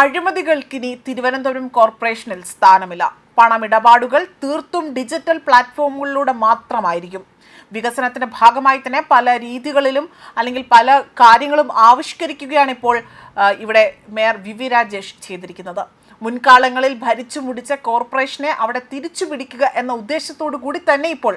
അഴിമതികൾക്കിനി തിരുവനന്തപുരം കോർപ്പറേഷനിൽ സ്ഥാനമില്ല. പണമിടപാടുകൾ തീർത്തും ഡിജിറ്റൽ പ്ലാറ്റ്ഫോമുകളിലൂടെ മാത്രമായിരിക്കും. വികസനത്തിന്റെ ഭാഗമായി തന്നെ പല രീതികളിലും അല്ലെങ്കിൽ പല കാര്യങ്ങളും ആവിഷ്കരിക്കുകയാണ് ഇപ്പോൾ ഇവിടെ മേയർ വി വി രാജേഷ് ചെയ്തിരിക്കുന്നത്. മുൻകാലങ്ങളിൽ ഭരിച്ചു മുടിച്ച കോർപ്പറേഷനെ അവിടെ തിരിച്ചു പിടിക്കുക എന്ന ഉദ്ദേശത്തോടു കൂടി തന്നെ ഇപ്പോൾ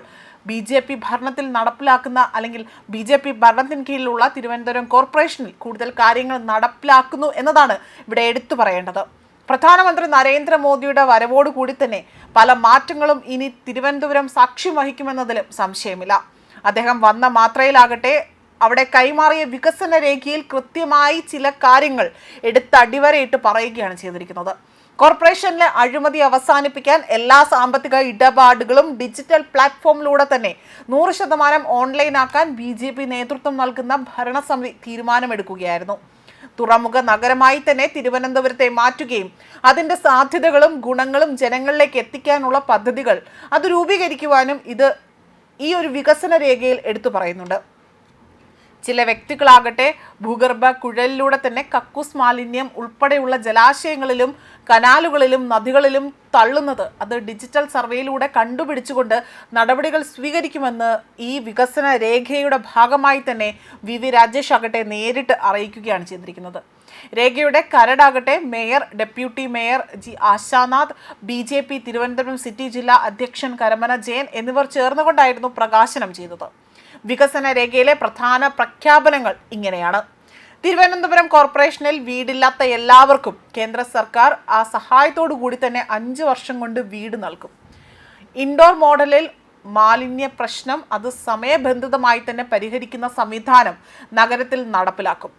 ബി ജെ പി ഭരണത്തിൽ നടപ്പിലാക്കുന്ന അല്ലെങ്കിൽ ബി ജെ പി ഭരണത്തിന് കീഴിലുള്ള തിരുവനന്തപുരം കോർപ്പറേഷനിൽ കൂടുതൽ കാര്യങ്ങൾ നടപ്പിലാക്കുന്നു എന്നതാണ് ഇവിടെ എടുത്തു പറയേണ്ടത്. പ്രധാനമന്ത്രി നരേന്ദ്രമോദിയുടെ വരവോടുകൂടി തന്നെ പല മാറ്റങ്ങളും ഇനി തിരുവനന്തപുരം സാക്ഷ്യം വഹിക്കുമെന്നതിലും സംശയമില്ല. അദ്ദേഹം വന്ന മാത്രയിലാകട്ടെ അവിടെ കൈമാറിയ വികസന രേഖയിൽ കൃത്യമായി ചില കാര്യങ്ങൾ എടുത്തടിവരയിട്ട് പറയുകയാണ് ചെയ്തിരിക്കുന്നത്. കോർപ്പറേഷനിലെ അഴിമതി അവസാനിപ്പിക്കാൻ എല്ലാ സാമ്പത്തിക ഇടപാടുകളും ഡിജിറ്റൽ പ്ലാറ്റ്ഫോമിലൂടെ തന്നെ നൂറ് ശതമാനം ഓൺലൈനാക്കാൻ ബി ജെ പി നേതൃത്വം നൽകുന്ന ഭരണസമിതി തീരുമാനമെടുക്കുകയായിരുന്നു. തുറമുഖ നഗരമായി തന്നെ തിരുവനന്തപുരത്തെ മാറ്റുകയും അതിന്റെ സാധ്യതകളും ഗുണങ്ങളും ജനങ്ങളിലേക്ക് എത്തിക്കാനുള്ള പദ്ധതികൾ അത് രൂപീകരിക്കുവാനും ഇത് ഈ ഒരു വികസന രേഖയിൽ എടുത്തു പറയുന്നുണ്ട്. ചില വ്യക്തികളാകട്ടെ ഭൂഗർഭ കുഴലിലൂടെ തന്നെ കക്കൂസ് മാലിന്യം ഉൾപ്പെടെയുള്ള ജലാശയങ്ങളിലും കനാലുകളിലും നദികളിലും തള്ളുന്നത് അത് ഡിജിറ്റൽ സർവേയിലൂടെ കണ്ടുപിടിച്ചുകൊണ്ട് നടപടികൾ സ്വീകരിക്കുമെന്ന് ഈ വികസന രേഖയുടെ ഭാഗമായി തന്നെ വി വി രാജേഷ് ആകട്ടെ നേരിട്ട് അറിയിക്കുകയാണ് ചെയ്തിരിക്കുന്നത്. രേഖയുടെ കരടാകട്ടെ mayor deputy mayor G Ashanath B J P Thiruvananthapuram city ജില്ലാ അധ്യക്ഷൻ കരമന ജയൻ എന്നിവർ ചേർന്നുകൊണ്ടായിരുന്നു പ്രകാശനം ചെയ്തത്. വികസന രേഖയിലെ പ്രധാന പ്രഖ്യാപനങ്ങൾ ഇങ്ങനെയാണ്. തിരുവനന്തപുരം കോർപ്പറേഷനിൽ വീടില്ലാത്ത എല്ലാവർക്കും കേന്ദ്ര സർക്കാർ ആ സഹായത്തോടു കൂടി തന്നെ അഞ്ച് വർഷം കൊണ്ട് വീട് നൽകും. ഇൻഡോർ മോഡലിൽ മാലിന്യ പ്രശ്നം അത് സമയബന്ധിതമായി തന്നെ പരിഹരിക്കുന്ന സംവിധാനം നഗരത്തിൽ നടപ്പിലാക്കും.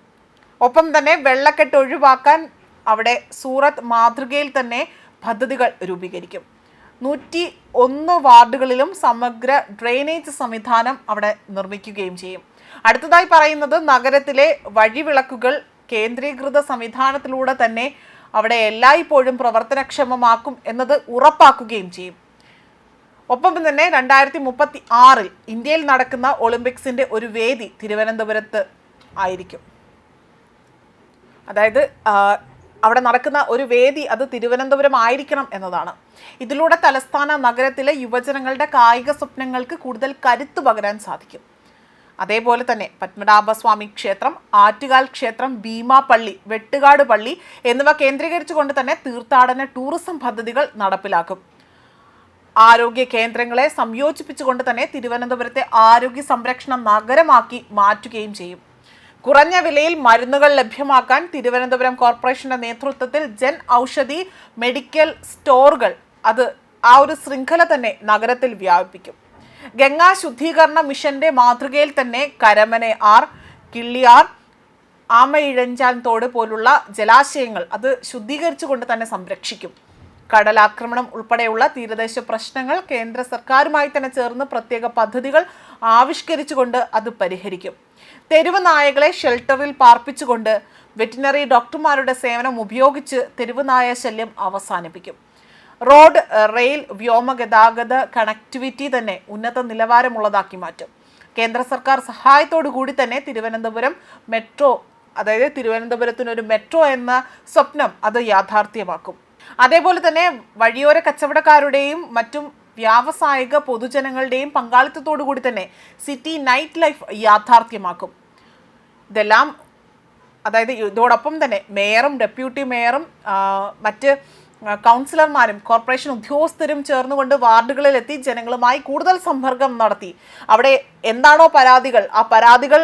ഒപ്പം തന്നെ വെള്ളക്കെട്ട് ഒഴിവാക്കാൻ അവിടെ സൂറത്ത് മാതൃകയിൽ തന്നെ പദ്ധതികൾ രൂപീകരിക്കും. നൂറ്റി ഒന്ന് വാർഡുകളിലും സമഗ്ര ഡ്രെയിനേജ് സംവിധാനം അവിടെ നിർമ്മിക്കുകയും ചെയ്യും. അടുത്തതായി പറയുന്നത് നഗരത്തിലെ വഴിവിളക്കുകൾ കേന്ദ്രീകൃത സംവിധാനത്തിലൂടെ തന്നെ അവിടെ എല്ലായ്പ്പോഴും പ്രവർത്തനക്ഷമമാക്കും എന്നത് ഉറപ്പാക്കുകയും ചെയ്യും. ഒപ്പം തന്നെ രണ്ടായിരത്തി മുപ്പത്തി ആറിൽ ഇന്ത്യയിൽ നടക്കുന്ന ഒളിമ്പിക്സിന്റെ ഒരു വേദി തിരുവനന്തപുരത്ത് ആയിരിക്കും. അതായത് അവിടെ നടക്കുന്ന ഒരു വേദി അത് തിരുവനന്തപുരം ആയിരിക്കണം എന്നതാണ്. ഇതിലൂടെ തലസ്ഥാന നഗരത്തിലെ യുവജനങ്ങളുടെ കായിക സ്വപ്നങ്ങൾക്ക് കൂടുതൽ കരുത്തു പകരാൻ സാധിക്കും. അതേപോലെ തന്നെ പത്മനാഭസ്വാമി ക്ഷേത്രം ആറ്റുകാൽ ക്ഷേത്രം ഭീമാ പള്ളി വെട്ടുകാട് പള്ളി എന്നിവ കേന്ദ്രീകരിച്ചുകൊണ്ട് തന്നെ തീർത്ഥാടന ടൂറിസം പദ്ധതികൾ നടപ്പിലാക്കും. ആരോഗ്യ കേന്ദ്രങ്ങളെ സംയോജിപ്പിച്ചുകൊണ്ട് തന്നെ തിരുവനന്തപുരത്തെ ആരോഗ്യ സംരക്ഷണ നഗരമാക്കി മാറ്റുകയും ചെയ്യും. കുറഞ്ഞ വിലയിൽ മരുന്നുകൾ ലഭ്യമാക്കാൻ തിരുവനന്തപുരം കോർപ്പറേഷന്റെ നേതൃത്വത്തിൽ ജൻ ഔഷധി മെഡിക്കൽ സ്റ്റോറുകൾ അത് ആ ഒരു ശൃംഖല തന്നെ നഗരത്തിൽ വ്യാപിപ്പിക്കും. ഗംഗാ ശുദ്ധീകരണ മിഷന്റെ മാതൃകയിൽ തന്നെ കരമനെ ആർ കിള്ളിയാർ ആമയിഴഞ്ചാൻ തോട് പോലുള്ള ജലാശയങ്ങൾ അത് ശുദ്ധീകരിച്ചുകൊണ്ട് തന്നെ സംരക്ഷിക്കും. കടലാക്രമണം ഉൾപ്പെടെയുള്ള തീരദേശ പ്രശ്നങ്ങൾ കേന്ദ്ര സർക്കാരുമായി തന്നെ ചേർന്ന് പ്രത്യേക പദ്ധതികൾ ആവിഷ്കരിച്ചുകൊണ്ട് അത് പരിഹരിക്കും. തെരുവ് നായകളെ ഷെൽട്ടറിൽ പാർപ്പിച്ചുകൊണ്ട് വെറ്റിനറി ഡോക്ടർമാരുടെ സേവനം ഉപയോഗിച്ച് തെരുവ് നായ ശല്യം അവസാനിപ്പിക്കും. റോഡ് റെയിൽ വ്യോമ ഗതാഗത കണക്ടിവിറ്റി തന്നെ ഉന്നത നിലവാരമുള്ളതാക്കി മാറ്റും. കേന്ദ്ര സർക്കാർ സഹായത്തോടു കൂടി തന്നെ തിരുവനന്തപുരം മെട്രോ അതായത് തിരുവനന്തപുരത്തിനൊരു മെട്രോ എന്ന സ്വപ്നം അത് യാഥാർത്ഥ്യമാക്കും. അതേപോലെ തന്നെ വഴിയോര കച്ചവടക്കാരുടെയും മറ്റും വ്യാവസായിക പൊതുജനങ്ങളുടെയും പങ്കാളിത്തത്തോടു കൂടി തന്നെ സിറ്റി നൈറ്റ് ലൈഫ് യാഥാർത്ഥ്യമാക്കും. ഇതെല്ലാം അതായത് ഇതോടൊപ്പം തന്നെ മേയറും ഡെപ്യൂട്ടി മേയറും മറ്റ് കൗൺസിലർമാരും കോർപ്പറേഷൻ ഉദ്യോഗസ്ഥരും ചേർന്നുകൊണ്ട് വാർഡുകളിലെത്തി ജനങ്ങളുമായി കൂടുതൽ സമ്പർക്കം നടത്തി. അവിടെ എന്താണോ പരാതികൾ ആ പരാതികൾ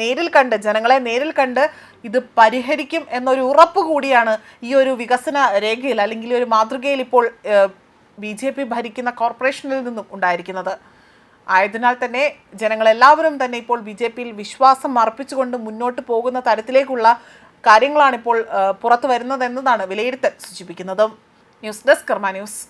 നേരിൽ കണ്ട് ജനങ്ങളെ നേരിൽ കണ്ട് ഇത് പരിഹരിക്കും എന്നൊരു ഉറപ്പ് കൂടിയാണ് ഈ ഒരു വികസന രേഖയിൽ അല്ലെങ്കിൽ ഒരു മാതൃകയിൽ ഇപ്പോൾ ബി ജെ പി ഭരിക്കുന്ന കോർപ്പറേഷനിൽ നിന്നും ഉണ്ടായിരിക്കുന്നത്. ആയതിനാൽ തന്നെ ജനങ്ങളെല്ലാവരും തന്നെ ഇപ്പോൾ ബി ജെ പിയിൽ വിശ്വാസം അർപ്പിച്ചുകൊണ്ട് മുന്നോട്ട് പോകുന്ന തരത്തിലേക്കുള്ള കാര്യങ്ങളാണ് ഇപ്പോൾ പുറത്തു വരുന്നതെന്നതാണ് വിലയിരുത്തൽ സൂചിപ്പിക്കുന്നത്. News desk Karma news.